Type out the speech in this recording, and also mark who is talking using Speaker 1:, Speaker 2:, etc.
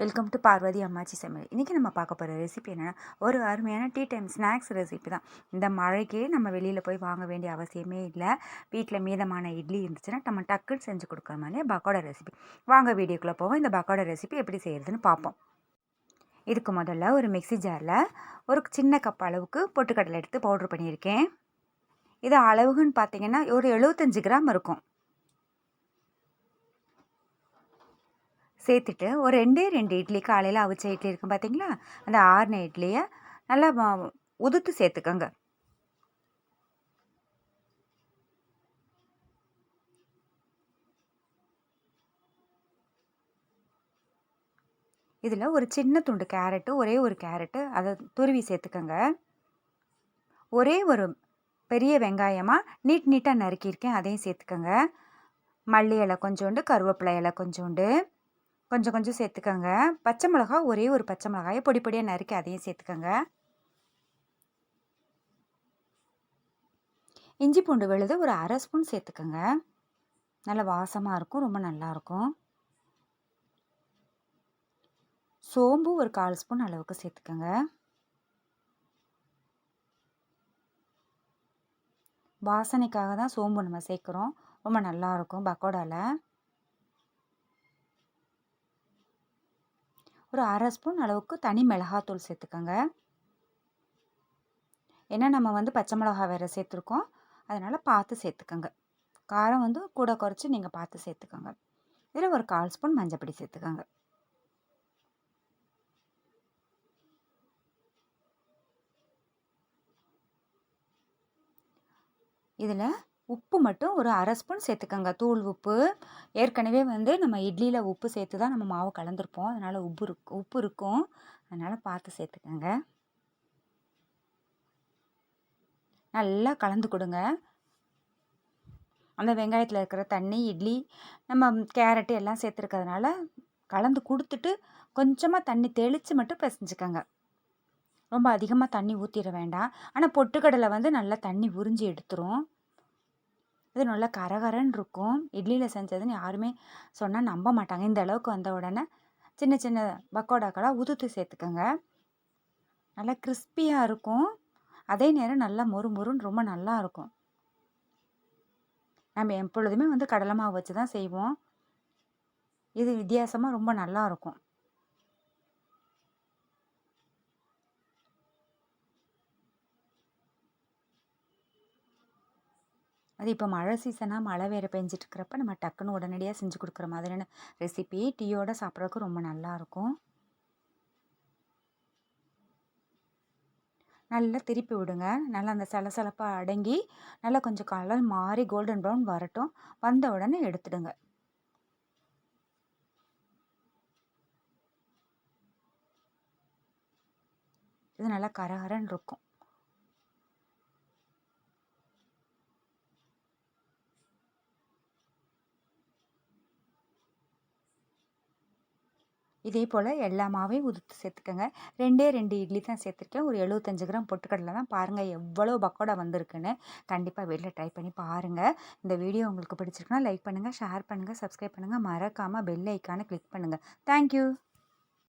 Speaker 1: Welcome to Parvati அம்மாச்சி சமையல் இன்றைக்கி நம்ம பார்க்க போகிற ரெசிபி என்னென்னா ஒரு அருமையான டீ டைம் ஸ்நாக்ஸ் ரெசிபி தான். இந்த மழைக்கே நம்ம வெளியில் போய் வாங்க வேண்டிய அவசியமே இல்லை. வீட்டில் மீதமான இட்லி இருந்துச்சுன்னா நம்ம டக்குன்னு செஞ்சு கொடுக்குற மாதிரி பக்கோடா ரெசிபி வாங்க வீடியோக்குள்ளே போவோம். இந்த பக்கோடா ரெசிபி எப்படி செய்கிறதுன்னு பார்ப்போம். இதுக்கு முதல்ல ஒரு மிக்சி ஜாரில் ஒரு சின்ன கப் அளவுக்கு பொட்டுக்கடலை எடுத்து பவுட்ரு பண்ணியிருக்கேன். இது அளவுன்னு பார்த்தீங்கன்னா ஒரு எழுபத்தஞ்சு கிராம் இருக்கும். சேர்த்துட்டு ஒரு ரெண்டே ரெண்டு இட்லி காலையில் அவிச்ச இட்லி இருக்கும் பார்த்தீங்களா அந்த ஆறுன இட்லியை நல்லா உதுத்து சேர்த்துக்கோங்க. இதில் ஒரு சின்ன துண்டு கேரட்டு ஒரே ஒரு கேரட்டு அதை துருவி சேர்த்துக்கோங்க. ஒரே ஒரு பெரிய வெங்காயமாக நீட் நீட்டாக நறுக்கியிருக்கேன் அதையும் சேர்த்துக்கோங்க. மல்லி இலை கொஞ்சோண்டு கருவேப்பிலை இலை கொஞ்சோண்டு. கொஞ்சம் கொஞ்சம் சேர்த்துக்கோங்க. பச்சை மிளகா ஒரே ஒரு பச்சை மிளகாயை பொடி பொடியாக நறுக்கி அதையும் சேர்த்துக்கோங்க. இஞ்சி பூண்டு விழுது ஒரு அரை ஸ்பூன் சேர்த்துக்கோங்க. நல்ல வாசமாக இருக்கும் ரொம்ப நல்லாயிருக்கும் சோம்பு ஒரு கால் ஸ்பூன் அளவுக்கு சேர்த்துக்கோங்க. வாசனைக்காக தான் சோம்பு நம்ம சேர்க்குறோம். ரொம்ப நல்லாயிருக்கும் பக்கோடாவில் ஒரு அரை ஸ்பூன் அளவுக்கு தனி மிளகாத்தூள் சேர்த்துக்கோங்க. ஏன்னா நம்ம வந்து பச்சை மிளகா வேறு சேர்த்துருக்கோம். அதனால் பார்த்து சேர்த்துக்கோங்க. காரம் வந்து கூட குறைச்சி நீங்கள் பார்த்து சேர்த்துக்கோங்க. இதில் ஒரு கால் ஸ்பூன் மஞ்சப்பொடி சேர்த்துக்கோங்க. இதில் உப்பு மட்டும் ஒரு அரை ஸ்பூன் சேர்த்துக்கோங்க. தூள் உப்பு. ஏற்கனவே வந்து நம்ம இட்லியில் உப்பு சேர்த்து தான் நம்ம மாவு கலந்துருப்போம். அதனால் உப்பு இருக்கு உப்பு இருக்கும். அதனால் பார்த்து சேர்த்துக்கோங்க. நல்லா கலந்து கொடுங்க. அந்த வெங்காயத்தில் இருக்கிற தண்ணி இட்லி நம்ம கேரட்டு எல்லாம் சேர்த்துருக்கிறதுனால கலந்து கொடுத்துட்டு கொஞ்சமாக தண்ணி தெளித்து மட்டும் பிசைஞ்சுக்கோங்க. ரொம்ப அதிகமாக தண்ணி ஊற்றிட வேண்டாம். ஆனால் பொட்டுக்கடலை வந்து நல்லா தண்ணி உறிஞ்சி எடுத்துரும். இது நல்லா கரகரன்னு இருக்கும். இட்லியில் செஞ்சதுன்னு யாருமே சொன்னால் நம்ப மாட்டாங்க. இந்த அளவுக்கு வந்த உடனே சின்ன சின்ன பக்கோடாக்களாக உதுத்து சேர்த்துக்கோங்க. நல்லா கிறிஸ்பியாக இருக்கும். அதே நேரம் நல்லா மொறு மொறுன்னு ரொம்ப நல்லா இருக்கும். நம்ம எப்பொழுதுமே வந்து கடலை மாவு வச்சு தான் செய்வோம். இது வித்தியாசமாக ரொம்ப நல்லா இருக்கும். அது இப்போ மழை சீசனாக மழை வேறு பெஞ்சிட்ருக்கிறப்ப நம்ம டக்குன்னு உடனடியாக செஞ்சு கொடுக்குற மாதிரியான ரெசிபி டீயோடு சாப்பிட்றதுக்கு ரொம்ப நல்லாயிருக்கும் நல்லா திருப்பி விடுங்க. நல்லா அந்த சலசலப்பாக அடங்கி நல்லா கொஞ்சம் கலர் மாறி கோல்டன் ப்ரௌன் வரட்டும். வந்த உடனே எடுத்துடுங்க. இது நல்லா கரகரன்னு இருக்கும். இதே போல் எல்லா மாவையும் உதுத்து சேர்த்துக்கோங்க. ரெண்டே ரெண்டு இட்லி தான் சேர்த்துருக்கேன். ஒரு எழுபத்தஞ்சு கிராம் பொட்டுக்கடலை தான். பாருங்கள் எவ்வளோ பக்கோடா வந்திருக்குன்னு. கண்டிப்பாக வீட்டில் ட்ரை பண்ணி பாருங்கள் இந்த வீடியோ உங்களுக்கு பிடிச்சிருக்குன்னா லைக் பண்ணுங்கள் ஷேர் பண்ணுங்கள் சப்ஸ்கிரைப் பண்ணுங்கள் மறக்காமல் பெல் ஐக்கானை கிளிக் பண்ணுங்கள் தேங்க்யூ